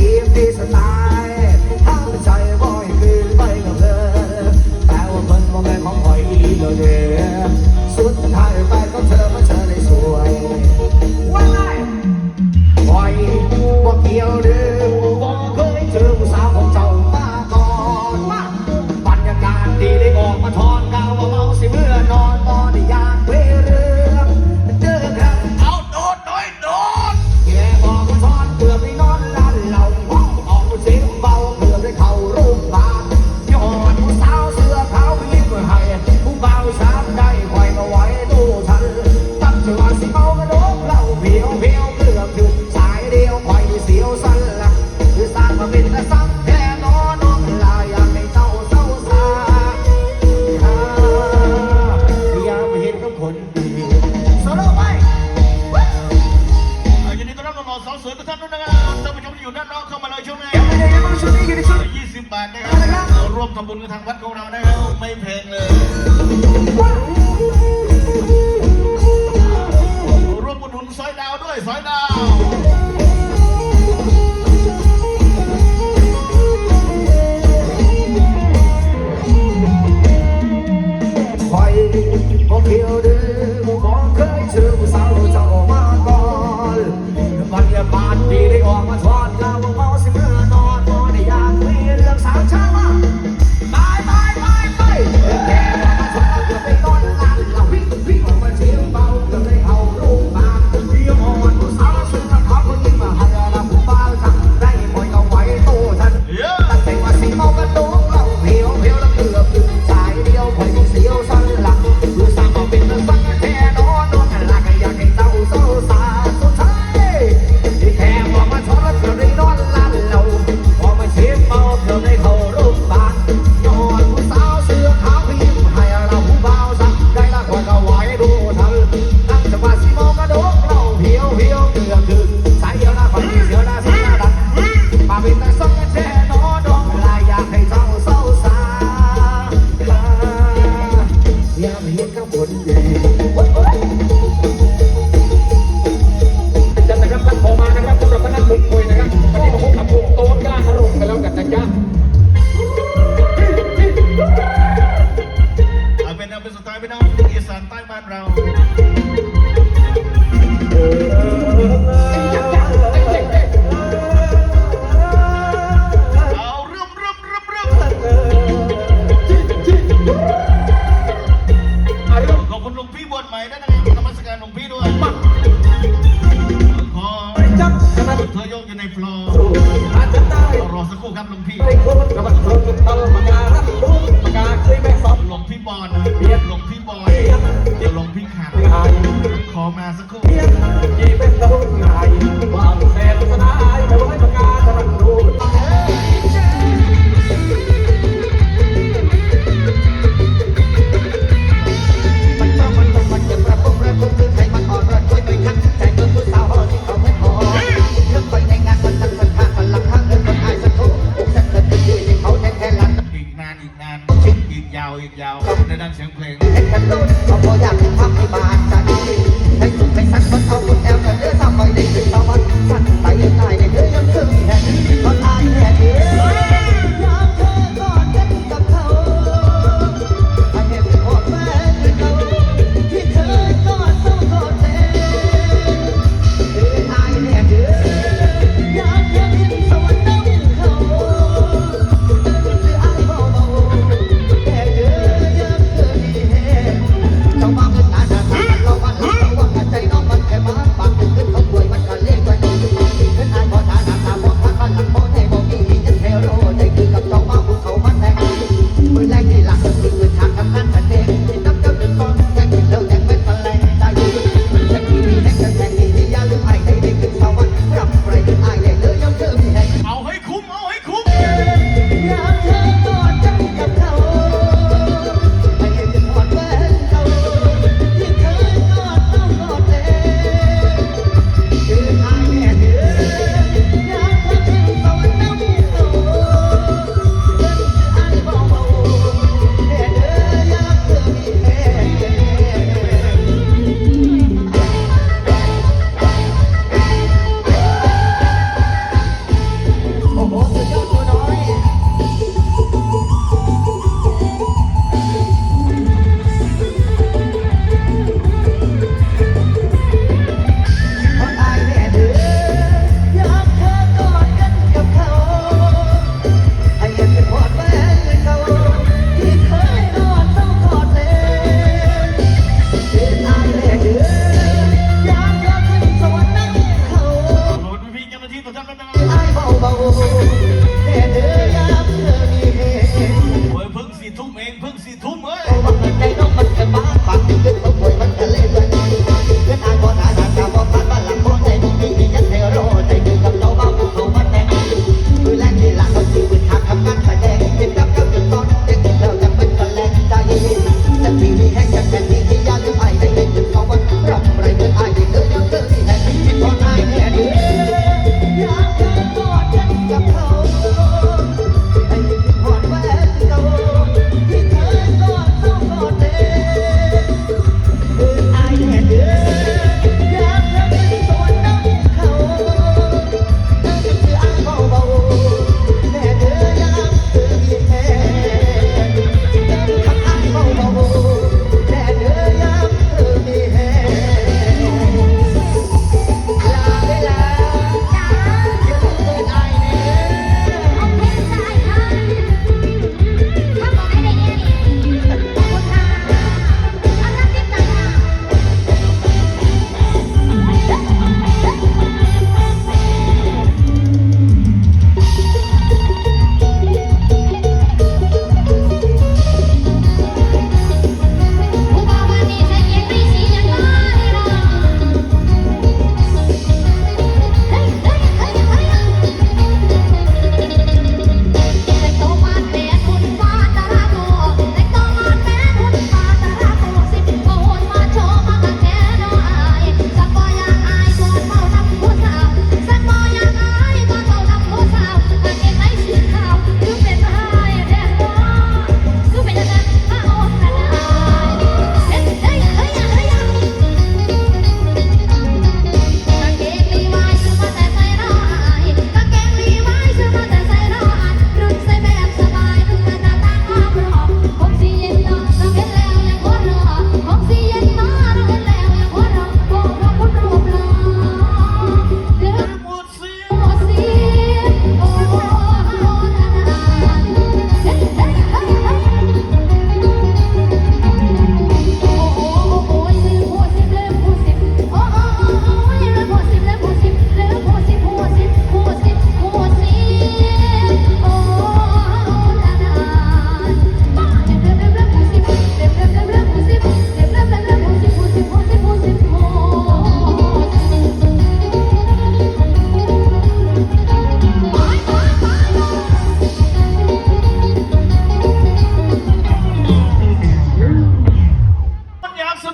ทีมที่สไตล์ห้ใจบ่อยืนไปกับเธอแต่ว่ามันบ่แม่นของข่อยลีเลยเด้ ร่วมทำบุญกับทางวัดของเราได้แล้วไม่แพงเลย ร่วมบุญหนุนสอยดาวด้วยสอยดาว ลงวิ่งหาขอมาสักครู่ยี่เป็นต้นงหาย no, porque más.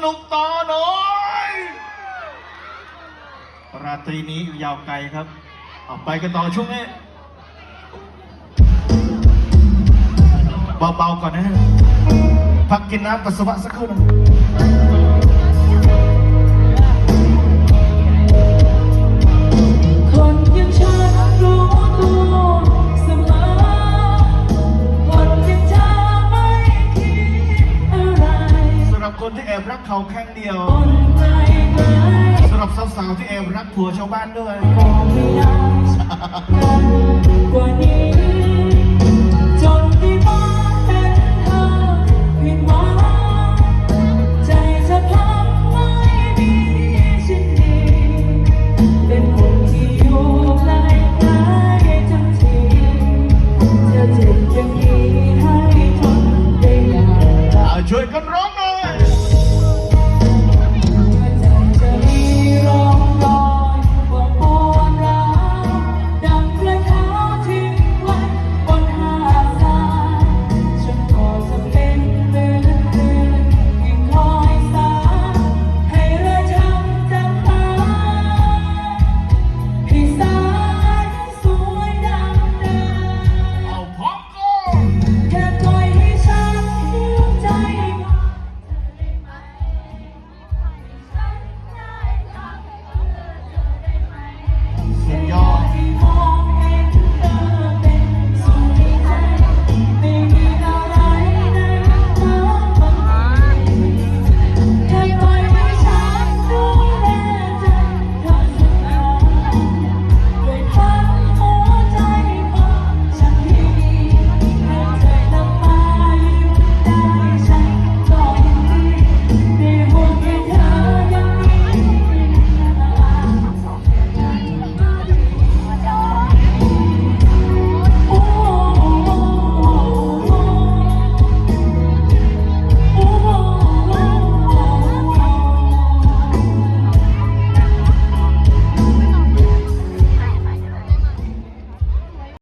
ุงต่อหน่อยราตรีนี้อยู่ยาวไกลครับ เอาไปกันต่อช่วงนี้ เบาๆก่อนนะ พักกินน้ำปัสสาวะสักครู่นึง ดียวคนไกลไกลสำหรับสาวๆที่แอบรักผัวชาวบ้านด้วย